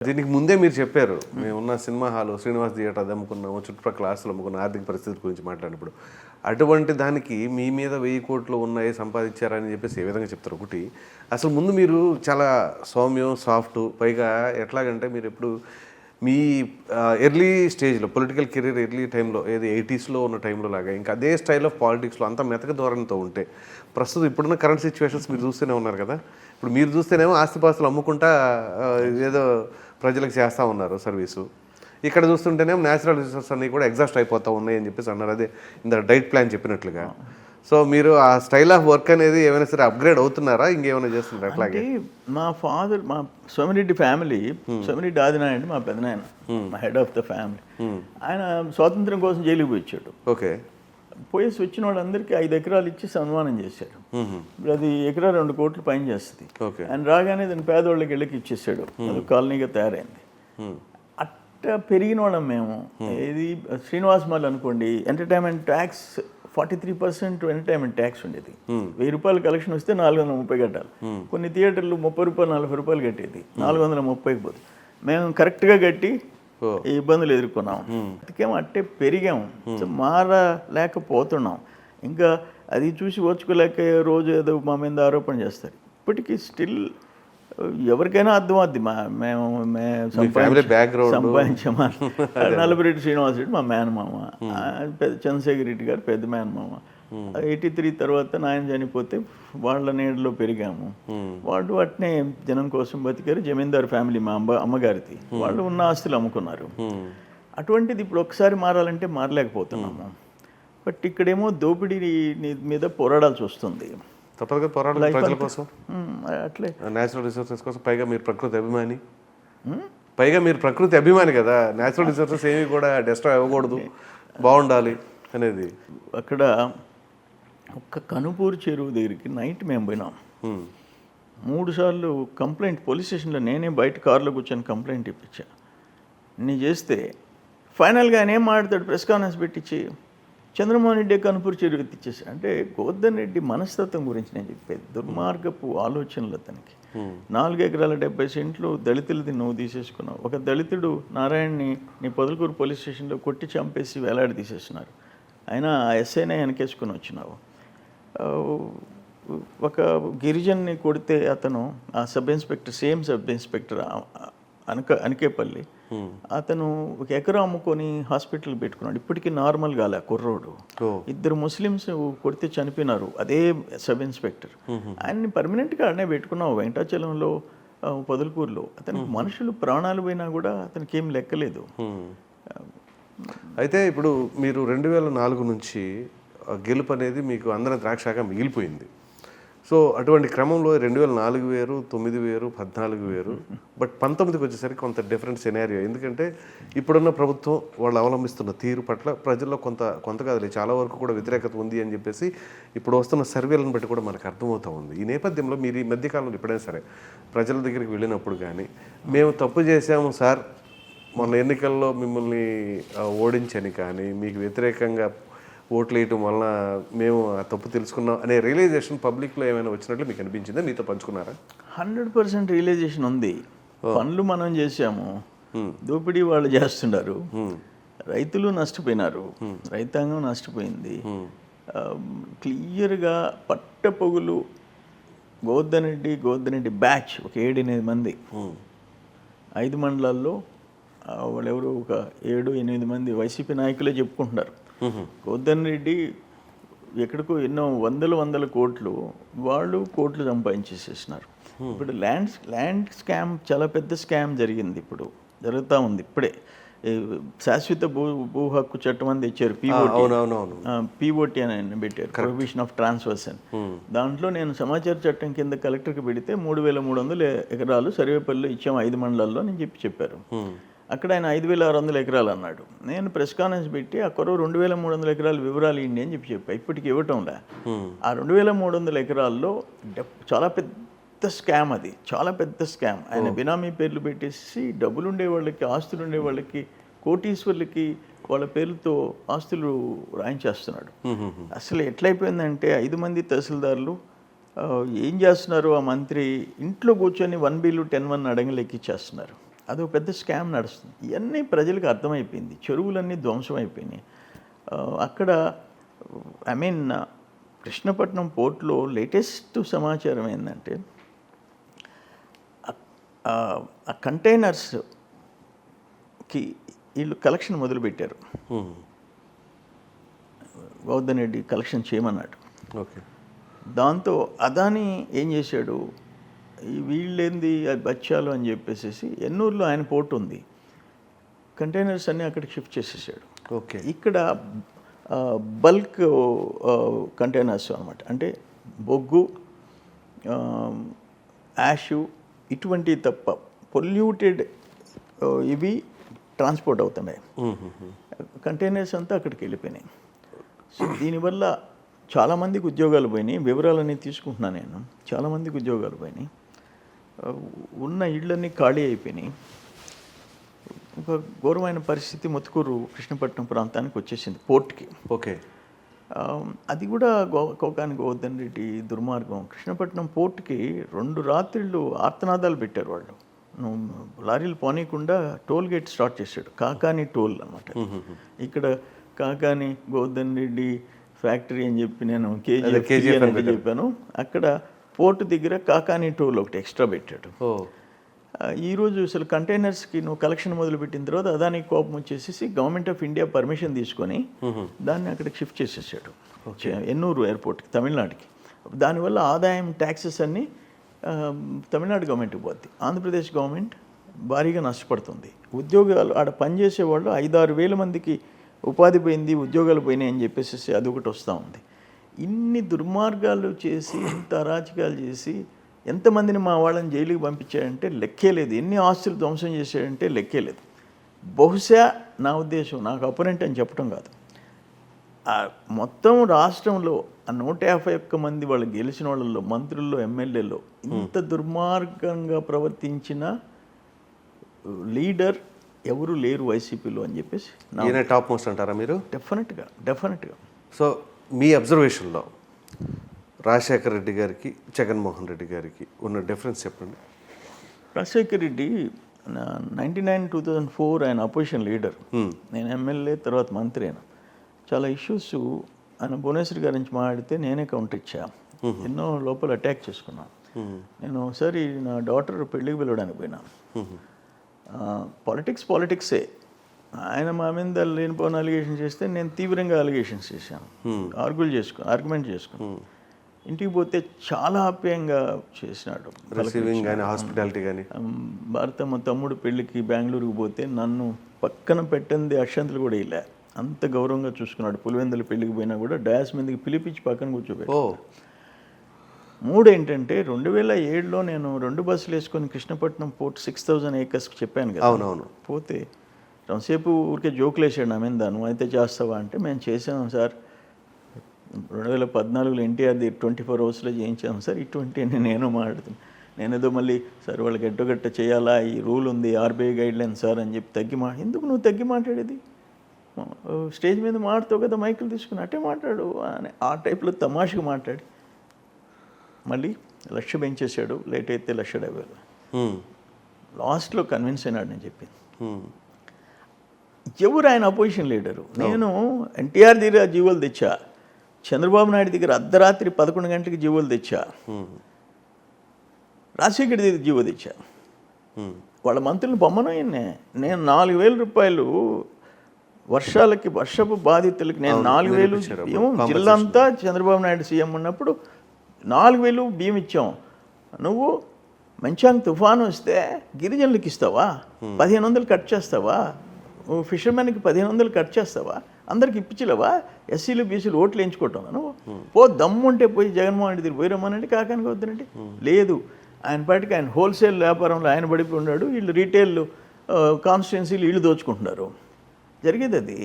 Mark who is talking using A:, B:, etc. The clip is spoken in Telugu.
A: దీనికి ముందే మీరు చెప్పారు మేము ఉన్న సినిమా హాల్ శ్రీనివాస్ థియేటర్ అది అమ్ముకున్నాము చుట్టుపక్కల ఆస్తులు అమ్ముకున్న ఆర్థిక పరిస్థితి గురించి మాట్లాడినప్పుడు. అటువంటి దానికి మీ మీద వెయ్యి కోట్లు ఉన్నాయి సంపాదించారని చెప్పేసి ఏ విధంగా చెప్తారు ఒకటి? అసలు ముందు మీరు చాలా సౌమ్యం సాఫ్ట్ పైగా ఎట్లాగంటే మీరు ఎప్పుడు మీ ఎర్లీ స్టేజ్లో పొలిటికల్ కెరీర్ ఎర్లీ టైంలో ఏది ఎయిటీస్లో ఉన్న టైంలో లాగా ఇంకా అదే స్టైల్ ఆఫ్ పాలిటిక్స్లో అంత మెతక ధోరణితో ఉంటే ప్రస్తుతం ఇప్పుడున్న కరెంట్ సిచ్యువేషన్స్ మీరు చూస్తూనే ఉన్నారు కదా? ఇప్పుడు మీరు చూస్తేనేమో ఆస్తిపాస్తులు అమ్ముకుంటా ఏదో ప్రజలకు చేస్తూ ఉన్నారు సర్వీసు. ఇక్కడ చూస్తుంటేనేమో న్యాచురల్ రిసోర్స్ అన్నీ కూడా ఎగ్జాస్ట్ అయిపోతూ ఉన్నాయి అని చెప్పేసి అన్నారు. అదే ఇంత డైట్ ప్లాన్ చెప్పినట్లుగా. సో మీరు ఆ స్టైల్ ఆఫ్ వర్క్ అనేది ఏమైనా సరే అప్గ్రేడ్ అవుతున్నారా? ఇంకేమైనా చేస్తున్నారా అట్లాగే?
B: అంటే మా ఫాదర్ మా సోమిరెడ్డి ఫ్యామిలీ సోమిరెడ్డి ఆదినారాయణ మా పెదనాయన మా హెడ్ ఆఫ్ ద ఫ్యామిలీ ఆయన స్వాతంత్రం కోసం జైలుకి పోయి వచ్చాడు.
A: ఓకే
B: పోయేసి వచ్చిన వాళ్ళందరికీ ఐదు ఎకరాలు ఇచ్చి సన్మానం చేశారు. ఇప్పుడు అది ఎకరా రెండు కోట్లు పైన చేస్తుంది.
A: ఓకే.
B: ఆయన రాగానే దాన్ని పేదవాళ్ళకి ఇళ్ళకి ఇచ్చేసాడు. అది కాలనీగా తయారైంది. అట్ట పెరిగిన వాళ్ళం మేము. ఇది శ్రీనివాస్ మాల్ అనుకోండి entertainment tax forty three percent entertainment tax ఉండేది వెయ్యి రూపాయలు కలెక్షన్ వస్తే నాలుగు వందల ముప్పై కట్టాలి. కొన్ని థియేటర్లు ముప్పై రూపాయలు నలభై రూపాయలు కట్టేది. నాలుగు వందల ముప్పైకి పోతుంది మేము కరెక్ట్గా కట్టి. ఈ ఇబ్బందులు ఎదుర్కొన్నాం. అందుకేమో అట్టే పెరిగాం. మారలేకపోతున్నాం. ఇంకా అది చూసి ఓర్చుకోలేక రోజు ఏదో మా మీద ఆరోపణ చేస్తారు. ఇప్పటికీ స్టిల్ ఎవరికైనా అర్థం అవుద్ది మా మేము మేము
A: family background.
B: సంపాదించామా నల్లబరెడ్డి శ్రీనివాస్ రెడ్డి మా మేనమామ. చంద్రశేఖర్ రెడ్డి గారు పెద్ద మేనమామ. ఎయిటీ త్రీ తర్వాత నాయన చనిపోతే వాళ్ళ నీడలో పెరిగాము. వాళ్ళు అట్నే జనం కోసం బతికారు. జమీందారు ఫ్యామిలీ మా అమ్మ అమ్మగారిది. వాళ్ళు ఉన్న ఆస్తులు అమ్ముకున్నారు. అటువంటిది ఇప్పుడు ఒకసారి మారాలంటే మారలేకపోతున్నాము. బట్ ఇక్కడేమో దోపిడీ మీద పోరాడాల్సి వస్తుంది.
A: తప్పదుగా పోరాడాలి ప్రజల కోసం.
B: అట్లే.
A: న్యాచురల్ రిసోర్సెస్ కోసం పైగా మీరు ప్రకృతి అభిమాని. పైగా మీరు ప్రకృతి అభిమాని కదా. న్యాచురల్ రిసోర్సెస్ ఏవి కూడా డెస్ట్రాయ్ అవ్వకూడదు. బాగుండాలి అనేది.
B: అక్కడ ఒక్క కనుపూరు చెరువు దగ్గరికి నైట్ మేము పోయినాం. మూడు సార్లు కంప్లైంట్ పోలీస్ స్టేషన్లో నేనే బయట కారులో కూర్చొని కంప్లైంట్ ఇప్పించా. నీ చేస్తే ఫైనల్గా ఆయన ఏం మాట్లాడతాడు? ప్రెస్ కాన్ఫరెన్స్ పెట్టించి చంద్రమోహన్ రెడ్డి కనుపూరు చెరువు ఎత్తిచ్చేసి అంటే గోవర్ధన్ రెడ్డి మనస్తత్వం గురించి నేను చెప్పేది దుర్మార్గపు ఆలోచనలు అతనికి. నాలుగు ఎకరాల డెబ్బై సెంట్లు దళితులది నువ్వు తీసేసుకున్నావు. ఒక దళితుడు నారాయణని నీ పొదలకూరు పోలీస్ స్టేషన్లో కొట్టి చంపేసి వేలాడి తీసేసినారు అయినా ఆ ఎస్ఐనే వెనకేసుకుని వచ్చినావు. ఒక గిరిజన్ని కొడితే అతను ఆ sub inspector same sub inspector అనక అనకేపల్లి అతను ఒక ఎకరా అమ్ముకొని హాస్పిటల్ పెట్టుకున్నాడు. ఇప్పటికీ నార్మల్ కాలే కుర్రోడు. ఇద్దరు ముస్లిమ్స్ కొడితే చనిపోయినారు అదే సబ్ ఇన్స్పెక్టర్. ఆయన్ని పర్మనెంట్గా ఆడనే పెట్టుకున్నావు వెంకటాచలంలో పొదలకూరులో. అతనికి మనుషులు ప్రాణాలు పోయినా కూడా అతనికి ఏం లెక్కలేదు.
A: అయితే ఇప్పుడు మీరు రెండు వేల నాలుగు నుంచి గెలుపు అనేది మీకు అందరం ద్రాక్షగా మిగిలిపోయింది. సో అటువంటి క్రమంలో రెండు వేల నాలుగు వేరు తొమ్మిది వేరు పద్నాలుగు వేరు బట్ పంతొమ్మిదికి వచ్చేసరికి కొంత డిఫరెంట్ సినారియో ఎందుకంటే ఇప్పుడున్న ప్రభుత్వం వాళ్ళు అవలంబిస్తున్న తీరు పట్ల ప్రజల్లో కొంత కొంత కాదు చాలా వరకు కూడా వ్యతిరేకత ఉంది అని చెప్పేసి ఇప్పుడు వస్తున్న సర్వేలను బట్టి కూడా మనకు అర్థమవుతూ ఉంది. ఈ నేపథ్యంలో మీరు ఈ మధ్యకాలంలో ఎప్పుడైనా సరే ప్రజల దగ్గరికి వెళ్ళినప్పుడు కానీ మేము తప్పు చేశాము సార్ మొన్న ఎన్నికల్లో మిమ్మల్ని ఓడించని కానీ మీకు వ్యతిరేకంగా ఓట్లు వేయటం వలన మేము ఆ తప్పు తెలుసుకున్నాం అనే రియలైజేషన్ పబ్లిక్లో ఏమైనా వచ్చినట్లు మీకు అనిపించిందా? మీతో పంచుకున్నారా?
B: హండ్రెడ్ పర్సెంట్ రియలైజేషన్ ఉంది. పనులు మనం చేసాము దోపిడీ వాళ్ళు చేస్తున్నారు రైతులు నష్టపోయినారు. రైతాంగం నష్టపోయింది. క్లియర్గా పట్టపొగులు గోవర్ధన్ రెడ్డి బ్యాచ్ ఒక ఏడెనిమిది మంది. ఐదు మండలాల్లో వాళ్ళెవరు ఒక ఏడు ఎనిమిది మంది వైసీపీ నాయకులే చెప్పుకుంటున్నారు. గోవర్ధన్ రెడ్డి ఎక్కడికో ఎన్నో వందల వందల కోట్లు వాళ్ళు కోట్లు సంపాదించేసేసినారు. ఇప్పుడు ల్యాండ్ ల్యాండ్ స్కామ్ చాలా పెద్ద స్కామ్ జరిగింది ఇప్పుడు. జరుగుతూ ఉంది ఇప్పుడే. శాశ్వత భూ భూ హక్కు చట్టం అని తెచ్చారు పీఓటీ. అని ఆయన పెట్టారు. ప్రొహిబిషన్ ఆఫ్ ట్రాన్స్ఫర్స్ అని. దాంట్లో నేను సమాచార చట్టం కింద కలెక్టర్కి పెడితే మూడు వేల మూడు వందల ఎకరాలు సర్వేపల్లిలో ఇచ్చాం ఐదు మండలాల్లో నేను చెప్పి చెప్పారు. అక్కడ ఆయన ఐదు వేల ఆరు వందల ఎకరాలు అన్నాడు. నేను ప్రెస్ కాన్ఫరెన్స్ పెట్టి ఆ కొరవ రెండు వేల మూడు వందల ఎకరాలు వివరాలు ఇవ్వండి అని చెప్పి చెప్పా. ఇప్పటికి ఇవ్వటంలే. ఆ రెండు వేల మూడు వందల ఎకరాల్లో చాలా పెద్ద స్కామ్ అది. చాలా పెద్ద స్కామ్. ఆయన బినామీ పేర్లు పెట్టేసి డబ్బులు ఉండే వాళ్ళకి ఆస్తులు ఉండే వాళ్ళకి కోటీశ్వర్లకి వాళ్ళ పేర్లతో ఆస్తులు రాయించేస్తున్నాడు. అసలు ఎట్లయిపోయిందంటే ఐదు మంది తహసీల్దార్లు ఏం చేస్తున్నారు ఆ మంత్రి? ఇంట్లో కూర్చొని వన్ బిల్లు టెన్ వన్ అడంగి లెక్కిచ్చేస్తున్నారు అదొక పెద్ద స్కామ్ నడుస్తుంది. ఇవన్నీ ప్రజలకు అర్థమైపోయింది. చెరువులన్నీ ధ్వంసం అయిపోయినాయి అక్కడ ఐ మీన్ కృష్ణపట్నం పోర్ట్లో లేటెస్ట్ సమాచారం ఏంటంటే ఆ- కంటైనర్స్కి వీళ్ళు కలెక్షన్ మొదలుపెట్టారు. గౌతమ్ రెడ్డి కలెక్షన్ చేయమన్నాడు.
A: ఓకే.
B: దాంతో అదాని ఏం చేశాడు? ఈ వీళ్ళేంది అది బచ్చాలు అని చెప్పేసి ఎన్నూరులో ఆయన పోర్ట్ ఉంది. కంటైనర్స్ అన్నీ అక్కడికి షిఫ్ట్ చేసేసాడు.
A: ఓకే.
B: ఇక్కడ బల్క్ కంటైనర్స్ అనమాట అంటే బొగ్గు యాషు ఇటువంటి తప్ప పొల్యూటెడ్ ఇవి ట్రాన్స్పోర్ట్ అవుతున్నాయి. కంటైనర్స్ అంతా అక్కడికి వెళ్ళిపోయినాయి. సో దీనివల్ల చాలామందికి ఉద్యోగాలు పోయినాయి. వివరాలన్నీ తీసుకుంటున్నాను నేను. చాలామందికి ఉద్యోగాలు పోయినాయి. ఉన్న ఇళ్ళన్నీ ఖాళీ అయిపోయినాయి. ఒక ఘోరమైన పరిస్థితి మొత్తుకూరు కృష్ణపట్నం ప్రాంతానికి వచ్చేసింది పోర్ట్కి.
A: ఓకే.
B: అది కూడా గో కోకాని గోవర్ధన్ రెడ్డి దుర్మార్గం. కృష్ణపట్నం పోర్ట్కి రెండు రాత్రిళ్ళు ఆర్తనాదాలు పెట్టారు వాళ్ళు. నువ్వు లారీలు పోనీయకుండా టోల్ గేట్ స్టార్ట్ చేశాడు. కాకాని టోల్ అనమాట ఇక్కడ కాకాని గోవర్ధన్ రెడ్డి ఫ్యాక్టరీ అని చెప్పి నేను
A: అని
B: అని చెప్పాను. అక్కడ పోర్ట్ దగ్గర కాకాని టోల్ ఒకటి ఎక్స్ట్రా పెట్టాడు. ఈరోజు అసలు కంటైనర్స్కి నువ్వు కలెక్షన్ మొదలుపెట్టిన తర్వాత అదానికి కోపం వచ్చేసి గవర్నమెంట్ ఆఫ్ ఇండియా పర్మిషన్ తీసుకొని దాన్ని అక్కడికి షిఫ్ట్ చేసేసాడు. ఎన్నూరు ఎయిర్పోర్ట్కి తమిళనాడుకి. దానివల్ల ఆదాయం ట్యాక్సెస్ అన్నీ తమిళనాడు గవర్నమెంట్కి పోద్ది. ఆంధ్రప్రదేశ్ గవర్నమెంట్ భారీగా నష్టపడుతుంది. ఉద్యోగాలు ఆడ పనిచేసే వాళ్ళు ఐదారు వేల మందికి ఉపాధి పోయింది ఉద్యోగాలు పోయినాయి అని చెప్పేసి అది ఒకటి వస్తూ ఉంది. ఇన్ని దుర్మార్గాలు చేసి ఇంత అరాచకాలు చేసి ఎంతమందిని మా వాళ్ళని జైలుకి పంపించాడంటే లెక్కే లేదు. ఎన్ని ఆస్తులు ధ్వంసం చేశాడంటే లెక్కే లేదు. బహుశా నా ఉద్దేశం నాకు అపోనెంట్ అని చెప్పడం కాదు. మొత్తం రాష్ట్రంలో ఆ నూట యాభై ఒక్క మంది వాళ్ళు గెలిచిన వాళ్ళల్లో మంత్రుల్లో ఎమ్మెల్యేలో ఇంత దుర్మార్గంగా ప్రవర్తించిన లీడర్ ఎవరు లేరు వైసీపీలో అని చెప్పేసి
A: టాప్ మోస్ట్ అంటారా మీరు?
B: డెఫినెట్గా డెఫినెట్గా.
A: సో మీ అబ్జర్వేషన్లో రాజశేఖర్ రెడ్డి గారికి జగన్మోహన్ రెడ్డి గారికి ఉన్న డిఫరెన్స్ చెప్పండి.
B: Rajasekhar Reddy ninety nine two thousand four ఆయన అపోజిషన్ లీడర్. నేను ఎమ్మెల్యే తర్వాత మంత్రి అయినా. చాలా ఇష్యూస్ ఆయన భువనేశ్వర్ గారి నుంచి మాట్లాడితే నేనే కౌంటర్ ఇచ్చా. ఎన్నో లోపల అటాక్ చేసుకున్నాను నేను ఒకసారి నా డాటర్ పెళ్ళికి పిలవడానికి పోయినా. పాలిటిక్స్ పాలిటిక్సే. ఆయన మా మీద లేనిపోయిన అలిగేషన్ చేస్తే నేను తీవ్రంగా అలిగేషన్స్ చేశాను. ఆర్గ్యుల్ చేసుకుని ఆర్గ్యుమెంట్ చేసుకున్నాను ఇంటికి పోతే చాలా ఆప్యాయంగా చేసినాడు.
A: రిసీవింగ్ కానీ హాస్పిటాలిటీ కానీ
B: ఉమ్, భారత మా తమ్ముడు పెళ్ళికి బెంగళూరుకు పోతే నన్ను పక్కన పెట్టింది అక్షంతలు కూడా ఇలా అంత గౌరవంగా చూసుకున్నాడు. పులివెందుల పెళ్ళికి పోయినా కూడా డయాస్ మీదకి పిలిపించి పక్కన కూర్చోబెట్టి మూడు ఏంటంటే రెండు వేల ఏడులో నేను రెండు బస్సులు వేసుకొని కృష్ణపట్నం పోర్ట్ సిక్స్ థౌజండ్ ఏకర్స్కి చెప్పాను కదా.
A: అవునవును.
B: పోతే కొంతసేపు ఊరికే జోకులు వేసాడు నా మీద నువ్వు అయితే చేస్తావా? అంటే మేము చేసాం సార్. రెండు వేల పద్నాలుగులో ఎన్టీఆర్ది ట్వంటీ ఫోర్ అవర్స్లో చేయించాం సార్. ఇటువంటి అని నేను మాట్లాడుతున్నాను నేనేదో మళ్ళీ సార్ వాళ్ళకి ఎట్టగట్ట చేయాలా? ఈ రూల్ ఉంది ఆర్బీఐ గైడ్ లైన్ సార్ అని చెప్పి తగ్గి మా ఎందుకు నువ్వు తగ్గి మాట్లాడేది? స్టేజ్ మీద మాడుతావు కదా మైకులు తీసుకుని అట్టే మాట్లాడు అని ఆ టైప్లో తమాషగా మాట్లాడి మళ్ళీ లక్ష పెంచేశాడు. లేట్ అయితే లక్ష డెబ్బై. లాస్ట్లో కన్విన్స్ అయినాడు నేను చెప్పింది. ఎవరు ఆయన అపోజిషన్ లీడరు నేను ఎన్టీఆర్ దగ్గర జీవోలు తెచ్చా. చంద్రబాబు నాయుడు దగ్గర అర్ధరాత్రి పదకొండు గంటలకు జీవోలు తెచ్చా.
A: హ్మ్.
B: రాజశేఖర్ దగ్గర జీవో తెచ్చా.
A: హ్మ్.
B: వాళ్ళ మంత్రులు బొమ్మను ఈయన్నే. నేను నాలుగు వేల రూపాయలు వర్షాలకి వర్షపు బాధితులకి నేను నాలుగు వేలు. బియ్యం జిల్లా అంతా చంద్రబాబు నాయుడు సీఎం ఉన్నప్పుడు నాలుగు వేలు బియ్యం ఇచ్చాం. నువ్వు మంచాంగ్ తుఫాను వస్తే గిరిజనులకు ఇస్తావా? పదిహేను వందలు కట్ చేస్తావా? ఫిషర్మెన్కి పదిహేను వందలు కట్ చేస్తావా? అందరికి ఇప్పించలేవా ఎస్సీలు బీసీలు ఓట్లు వేయించుకోవటం నువ్వు? పో దమ్ము ఉంటే పోయి జగన్మోహన్ రెడ్డి దగ్గర పోయి రమ్మనండి కాకానికి వద్దనండి. లేదు. ఆయన పాటికి ఆయన హోల్సేల్ వ్యాపారంలో ఆయన పడిపోయి ఉన్నాడు. వీళ్ళు రీటైల్ కాన్స్టిట్యున్సీలు వీళ్ళు దోచుకుంటున్నారు. జరిగేది అది.